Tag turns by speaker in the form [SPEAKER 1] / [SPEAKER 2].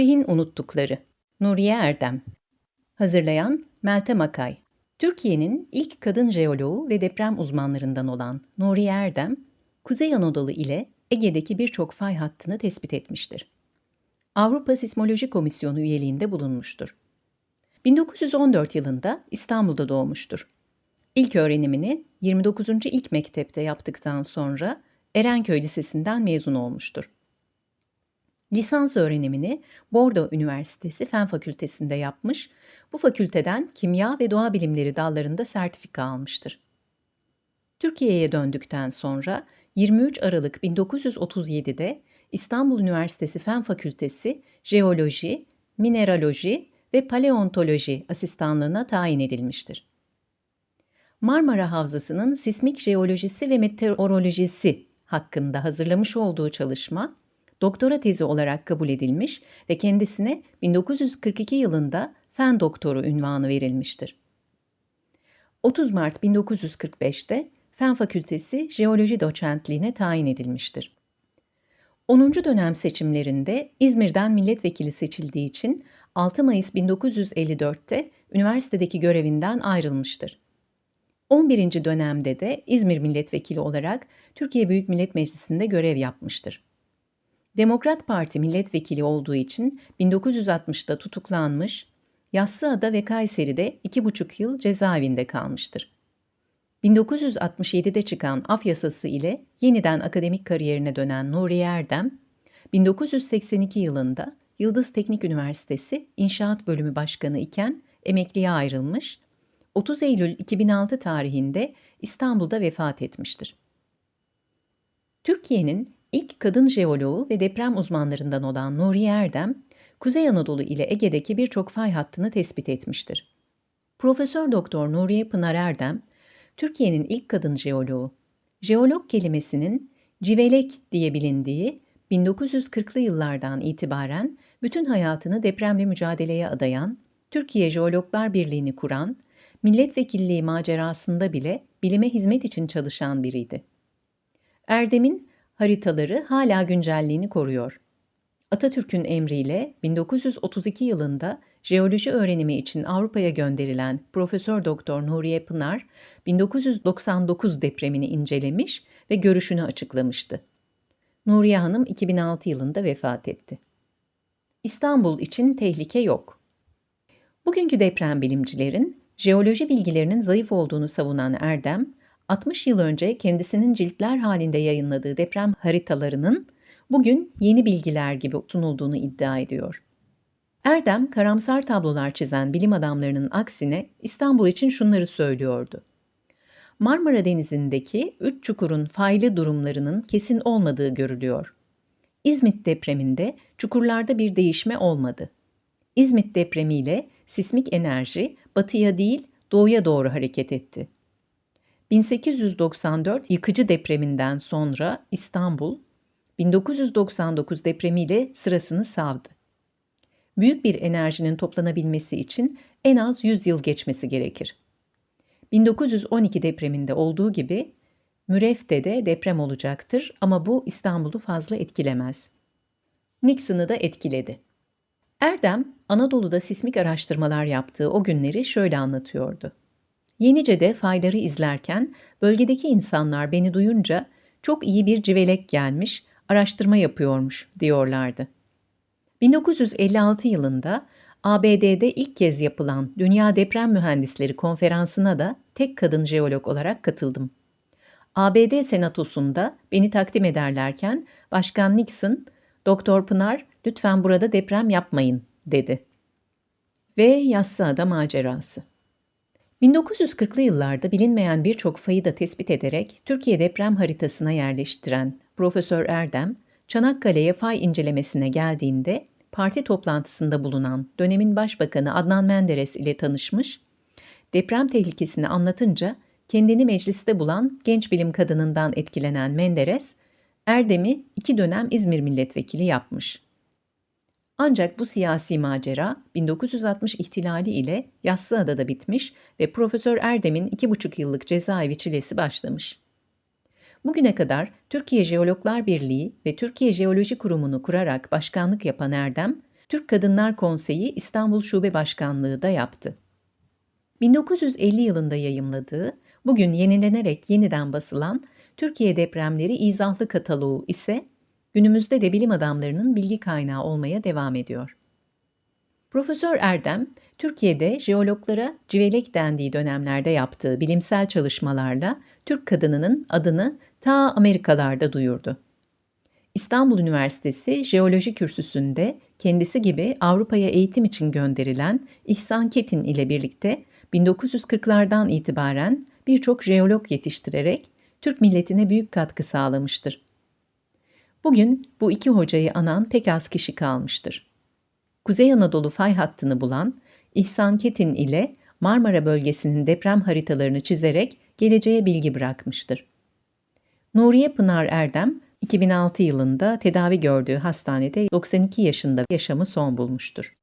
[SPEAKER 1] Tarihin Unuttukları Nuriye Erdem Hazırlayan Meltem Akay Türkiye'nin ilk kadın jeoloğu ve deprem uzmanlarından olan Nuriye Erdem, Kuzey Anadolu ile Ege'deki birçok fay hattını tespit etmiştir. Avrupa Sismoloji Komisyonu üyeliğinde bulunmuştur. 1914 yılında İstanbul'da doğmuştur. İlk öğrenimini 29. İlk Mektep'te yaptıktan sonra Erenköy Lisesi'nden mezun olmuştur. Lisans öğrenimini Bordo Üniversitesi Fen Fakültesi'nde yapmış, bu fakülteden kimya ve doğa bilimleri dallarında sertifika almıştır. Türkiye'ye döndükten sonra 23 Aralık 1937'de İstanbul Üniversitesi Fen Fakültesi Jeoloji, Mineraloji ve Paleontoloji asistanlığına tayin edilmiştir. Marmara Havzası'nın sismik jeolojisi ve meteorolojisi hakkında hazırlamış olduğu çalışma, doktora tezi olarak kabul edilmiş ve kendisine 1942 yılında fen doktoru ünvanı verilmiştir. 30 Mart 1945'te Fen Fakültesi Jeoloji Doçentliğine tayin edilmiştir. 10. dönem seçimlerinde İzmir'den milletvekili seçildiği için 6 Mayıs 1954'te üniversitedeki görevinden ayrılmıştır. 11. dönemde de İzmir milletvekili olarak Türkiye Büyük Millet Meclisi'nde görev yapmıştır. Demokrat Parti milletvekili olduğu için 1960'da tutuklanmış, Yassıada ve Kayseri'de 2,5 yıl cezaevinde kalmıştır. 1967'de çıkan af yasası ile yeniden akademik kariyerine dönen Nuriye Erdem, 1982 yılında Yıldız Teknik Üniversitesi İnşaat Bölümü Başkanı iken emekliye ayrılmış, 30 Eylül 2006 tarihinde İstanbul'da vefat etmiştir. Türkiye'nin ilk kadın jeoloğu ve deprem uzmanlarından olan Nuriye Erdem, Kuzey Anadolu ile Ege'deki birçok fay hattını tespit etmiştir. Profesör Doktor Nuriye Pınar Erdem, Türkiye'nin ilk kadın jeoloğu. Jeolog kelimesinin civelek diye bilindiği 1940'lı yıllardan itibaren bütün hayatını depremle mücadeleye adayan, Türkiye Jeologlar Birliği'ni kuran, milletvekilliği macerasında bile bilime hizmet için çalışan biriydi. Erdem'in haritaları hala güncelliğini koruyor. Atatürk'ün emriyle 1932 yılında jeoloji öğrenimi için Avrupa'ya gönderilen Profesör Doktor Nuriye Pınar 1999 depremini incelemiş ve görüşünü açıklamıştı. Nuriye Hanım 2006 yılında vefat etti. İstanbul için tehlike yok. Bugünkü deprem bilimcilerin jeoloji bilgilerinin zayıf olduğunu savunan Erdem, 60 yıl önce kendisinin ciltler halinde yayınladığı deprem haritalarının bugün yeni bilgiler gibi sunulduğunu iddia ediyor. Erdem, karamsar tablolar çizen bilim adamlarının aksine İstanbul için şunları söylüyordu. Marmara Denizi'ndeki üç çukurun faylı durumlarının kesin olmadığı görülüyor. İzmit depreminde çukurlarda bir değişme olmadı. İzmit depremiyle sismik enerji batıya değil doğuya doğru hareket etti. 1894 yıkıcı depreminden sonra İstanbul, 1999 depremiyle sırasını savdı. Büyük bir enerjinin toplanabilmesi için en az 100 yıl geçmesi gerekir. 1912 depreminde olduğu gibi Müref'te de deprem olacaktır ama bu İstanbul'u fazla etkilemez. Nixon'ı da etkiledi. Erdem, Anadolu'da sismik araştırmalar yaptığı o günleri şöyle anlatıyordu. Yenice'de fayları izlerken bölgedeki insanlar beni duyunca çok iyi bir civelek gelmiş, araştırma yapıyormuş diyorlardı. 1956 yılında ABD'de ilk kez yapılan Dünya Deprem Mühendisleri Konferansı'na da tek kadın jeolog olarak katıldım. ABD Senatosu'nda beni takdim ederlerken Başkan Nixon, Doktor Pınar lütfen burada deprem yapmayın dedi. Ve Yassıada macerası. 1940'lı yıllarda bilinmeyen birçok fayı da tespit ederek Türkiye deprem haritasına yerleştiren Profesör Erdem, Çanakkale'ye fay incelemesine geldiğinde parti toplantısında bulunan dönemin başbakanı Adnan Menderes ile tanışmış, deprem tehlikesini anlatınca kendini mecliste bulan genç bilim kadınından etkilenen Menderes, Erdem'i iki dönem İzmir milletvekili yapmış. Ancak bu siyasi macera 1960 ihtilali ile Yassıada'da bitmiş ve Profesör Erdem'in iki buçuk yıllık cezaevi çilesi başlamış. Bugüne kadar Türkiye Jeologlar Birliği ve Türkiye Jeoloji Kurumu'nu kurarak başkanlık yapan Erdem, Türk Kadınlar Konseyi İstanbul Şube Başkanlığı da yaptı. 1950 yılında yayımladığı, bugün yenilenerek yeniden basılan Türkiye Depremleri İzahlı Kataloğu ise günümüzde de bilim adamlarının bilgi kaynağı olmaya devam ediyor. Profesör Erdem, Türkiye'de jeologlara civelek dendiği dönemlerde yaptığı bilimsel çalışmalarla Türk kadınının adını ta Amerikalarda duyurdu. İstanbul Üniversitesi Jeoloji Kürsüsü'nde kendisi gibi Avrupa'ya eğitim için gönderilen İhsan Ketin ile birlikte 1940'lardan itibaren birçok jeolog yetiştirerek Türk milletine büyük katkı sağlamıştır. Bugün bu iki hocayı anan pek az kişi kalmıştır. Kuzey Anadolu fay hattını bulan İhsan Ketin ile Marmara bölgesinin deprem haritalarını çizerek geleceğe bilgi bırakmıştır. Nuriye Pınar Erdem 2006 yılında tedavi gördüğü hastanede 92 yaşında yaşamı son bulmuştur.